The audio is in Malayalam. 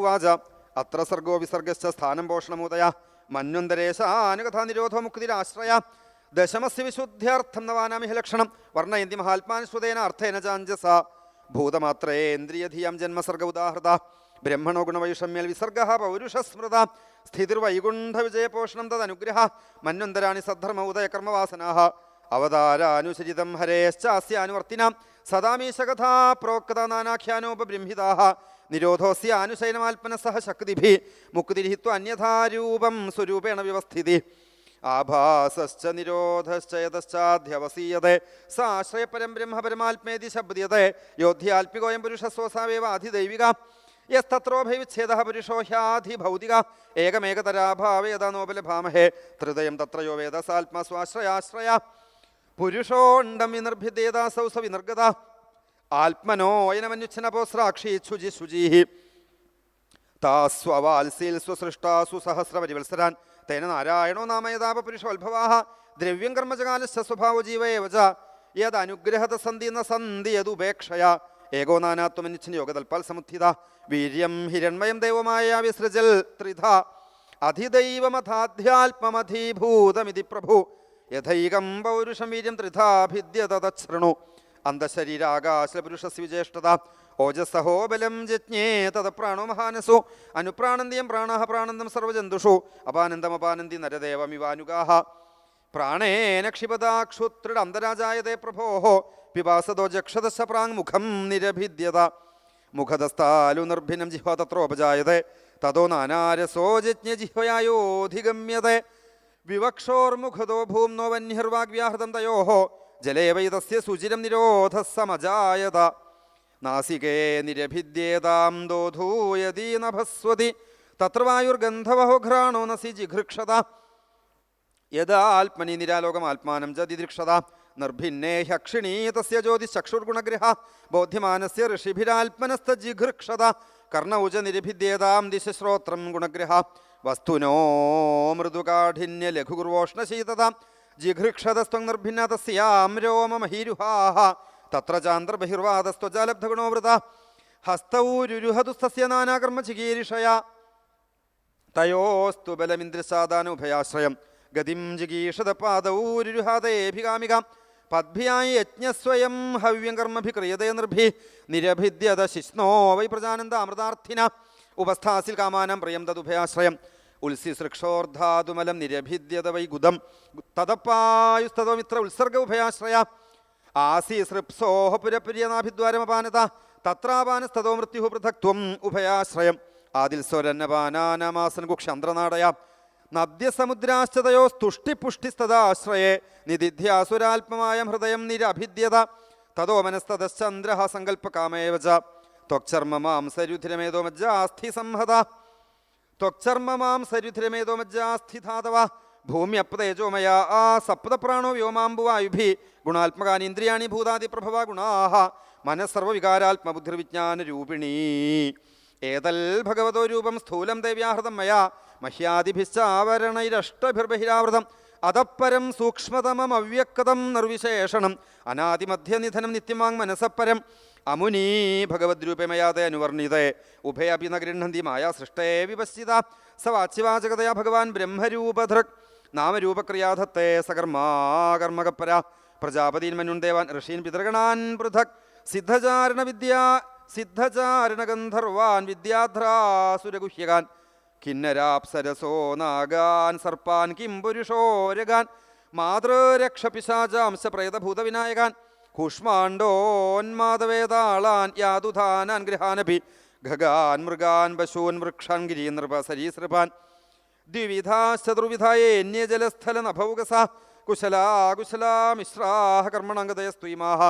ഉവാച അത്ര സർഗോ വിസർഗശ്ച സ്ഥാനം പോഷണമുദയ മന്വന്തരേശാനുകഥാ നിരോധോ മുക്തിരാശ്രയ ദശമസ്യ വിശുദ്ധ്യർത്ഥം നവാനാമിഹ ലക്ഷണം. വർണയന്തി മഹാത്മാനുസ്വതേന അർത്ഥേന ചാഞ്ചസ ഭൂതമാത്രേന്ദ്രിയധിയം ജന്മസർഗ ഉദാഹൃത. ബ്രഹ്മണോ ഗുണവൈഷമ്യൽ വിസർഗ പൗരുഷസ്മൃത. സ്ഥിതിർവൈകുണ്ഠവിജയപോഷണം തദനുഗ്രഹ. മന്വന്തരാണി സദ്ധർമ്മ ഉദയകർമ്മവാസനാ അവതാരാനുസരിതം ഹരേശ്ചാസ്യാനുവർത്തിനാം. സദാമീശകഥാ പ്രോക്ത നാനാഖ്യാനോപബൃംഹിതാ നിരോധോസ്യ അനുശയനമാൽപ്പനസഹ ശക്തിഭി മുക്തിരിഹിത്വ അന്യഥാരൂപം സ്വരൂപേണ വ്യവസ്ഥിതി. ആഭാസശ്ച നിരോധശ്ചയതശ്ചാധ്യവസീയത സാശ്രയപരം ബ്രഹ്മപരമാത്മേതി ശബ്ദയതേ. യോധ്യാൽപികോയം പുരുഷസ്വസാവേവ അധിദൈവിക യസ്തത്രോഭയവിച്ഛേദ പുരുഷോ ഹ്യാധിഭൗതിക ഏകമേകതരാഭാവേദ നോബലഭാമഹേ ത്രിതയം തത്രയോ വേദസാത്മസ്വാശ്രയാശ്രയ പുരുഷോണ്ടം വിനിർഭിദേതാസൗ സ വിനിർഗത ആത്മനോ അയനമന്യുച്ഛനപോസ്രാക്ഷി ശുചി. ശുചി താസ്വവാത്സീൽ സ്വസൃഷ്ടാസു സഹസ്രപരിവത്സരാൻ തേന നാരായണോ നാമയതാപ പുരുഷോത്ഭവാ ദ്രവ്യം കർമ്മജകാലശ്ച സ്വഭാവ ജീവയവച യദനുഗ്രഹത സന്ധി ന ഏകോ നാനാത്വമനിച്ഛൻ യോഗതൽപാൽ സമുദ്ധിത വീര്യം ഹിരൺമയം ദൈവമായ വിസൃജൽ ത്രിധ. അധിദൈവമഥാധ്യാത്മമധീഭൂതമിതി പ്രഭു. യഥൈകം പൗരുഷം വീര്യം ത്രിധാ ഭിദ്യത തച്ഛൃണു അന്തശരീരാകാശപുരുഷസ് വിജേഷ്ടത ഓജസ്സഹോ ബലം ജജ്ഞേ തത് പ്രാണോ മഹാനസു അനുപ്രാണന്തിയം പ്രാണ പ്രാണന്തം സർവജന്തുഷു അപാനന്ദമപാനന്തി നരദേവമിവാനുഗാഹ. പ്രാണേന ക്ഷിപതാക്ഷുത്രിടന്തരാജായതേ പ്രഭോ പിപാസതോ ജക്ഷതശ പ്രാങ് മുഖം നിരഭിദ്യത മുഖതസ്ഥാലു നിർഭിനം ജിഹ്വ തത്രോപജായതേ തതോ നാനാരസോ ജജ്ഞ ജിഹ്വയായോധിഗമ്യതേ. വിവക്ഷോർമുഖതോ ഭൂംനോ വന്യർവാഗ്വ്യാഹൃതം തയോ ജലേ വൈതസ്യ സുചിരം നിരോധ സമജായത നാസികേ നിരഭിദ്യേതാം ദോധൂയതീ നഭസ്വതി. തത്ര വായുർഗന്ധവഹോ ഘ്രാണോ നസി ജിഘൃക്ഷത. യഥാ ആത്മനി നിരാലോകം ആത്മാനം ച നിർഭിന്നേ ഹ്യക്ഷിണീ തസ്യ ജ്യോതിശ്ചക്ഷുർഗുണഗ്രഹ ബോധ്യമാനസ്യ ഋഷിഭിരാത്മനസ്തജിഘൃക്ഷത കർണൗജ നിരഭിദ്യേതാം ദിശശ്രോത്രം ഗുണഗ്രഹ വസ്തുനോ മൃദുകാഠിന്യ ലഘുകുർവോഷ്ണശീതത ജിഘൃക്ഷതസ്ത്വം നിർഭിന്ന തസ്യാം രോമമഹീരുഹാഹ. തത്ര ചാന്ദ്രബഹിർവാദസ്ത്വജാലബ്ധഗുണോ വൃത ഹസ്തൗരുരുഹതുസ്തസ്യ നാനാകർമ്മ ചികീരിഷയ. തയോസ്തു ബലമിന്ദ്രസാദാനുഭയാശ്രയം. ഗതിം ജിഗീഷത പാദൗരുഹാതേഭികാമിക പദ്ഭിയായി യജ്ഞസ്വയം ഹവ്യം കർമ്മഭി ക്രിയതേ നിർഭി. നിരഭിദ്യത ശിഷ്ണോ വൈ പ്രജാനന്ദ അമൃതാർത്ഥിന. ഉപസ്ഥാസിൽ കാമാനം പ്രിയം തദുഭയാശ്രയം. ഉത്സി സൃക്ഷോർധാതുമലം നിരഭിദ്യത വൈ ഗുദം. തദപ്പായുസ്തതമിത്ര ഉത്സർഗ ഉഭയാശ്രയ. ആസി സൃപ്സോഹ പുരപ്രിയനാഭിദ്വാരമപാനത. തത്രാപാനസ്തോ മൃത്യു പൃഥക്വം ഉഭയാശ്രയം. ആദിൽ സ്വരന്നപാനമാസൻ കുക്ഷന്ദ്രനാടയ നദ്യസമുദ്രാശ്ചതയോ സ്തുഷ്ടിപുഷ്ടിസ്തദാശ്രയേ നിധിധ്യാസുരാൽപമായ ഹൃദയം നിരഭിദ്യത. തതോ മനസ്തതശ്ചന്ദ്രഹ സങ്കല്പകാമേവ ത്വക്ചർമ്മമാംസരുധിരമേതോ മജ്ജാസ്ഥി സംഹത ത്വക്ചർമ്മ മാം സരുധിരമേതോ മജ്ജാസ്ഥിധാതവ ഭൂമ്യപ്തേജോമയ ആ സപ്തപ്രാണോ വ്യോമാംബുവായുഭി ഗുണാത്മകാനി ഇന്ദ്രിയാണി ഭൂതാദിപ്രഭവ ഗുണാഹ. മനസ്സർവവികാരാത്മബുദ്ധിർവിജ്ഞാനരൂപിണീ. ഏതൽ ഭഗവതോ രൂപം സ്ഥൂലം ദേവ്യാഹൃതം മയാ. മഹ്യാദിഭിശ്ചാവരണൈരഷ്ടഭിർബഹിരാവൃതം. അതപ്പരം സൂക്ഷ്മതമം അവ്യക്തം നിർവിശേഷണം. അനാദിമധ്യനിധനം നിത്യമാങ് മനസപ്പരം അമുനീ ഭഗവദ്രൂപമയാതെ അനുവർണിതേ. ഉഭയപി നഗൃഹന്തി ഗൃഹന്തി മായാ സൃഷ്ടേ വിപശ്ചിത. സ വാച്യവാചകതയാ ഭഗവാൻ ബ്രഹ്മരൂപധൃക്. നാമരൂപക്രിയാധത്തെ സകർമാകർമ്മകപ്പര. പ്രജാപതീൻ മനുൻ ദേവാൻ ഋഷീൻ പിതൃഗണാൻ പൃഥക്. സിദ്ധചാരണ വിദ്യ സിദ്ധചാരണ ഗന്ധർവാൻ വിദ്യാധ്രാസുരഗുഹ്യകാൻ കിന്നരാപ്സരസോ നാഗാൻ സർപ്പാൻ കിം പുരുഷോരകാൻ മാതൃരക്ഷപിശാചാംശ പ്രേതഭൂതവിനായകാൻ കൂഷ്മാണ്ഡോന്മാദവേതാളാൻ യാതുധാനാൻ ഗൃഹാനഭി ഖഗാൻ മൃഗാൻ പശൂൻ വൃക്ഷാൻ ഗിരീനൃപ സരീസൃപാൻ. ദ്വിവിധാശ്ചതുർവിധായേന്യജലസ്ഥല നഭൗകസ കുശലാ കുശലാ മിശ്രാഹ കർമ്മണങ്കതയസ്ത്വീമാഹ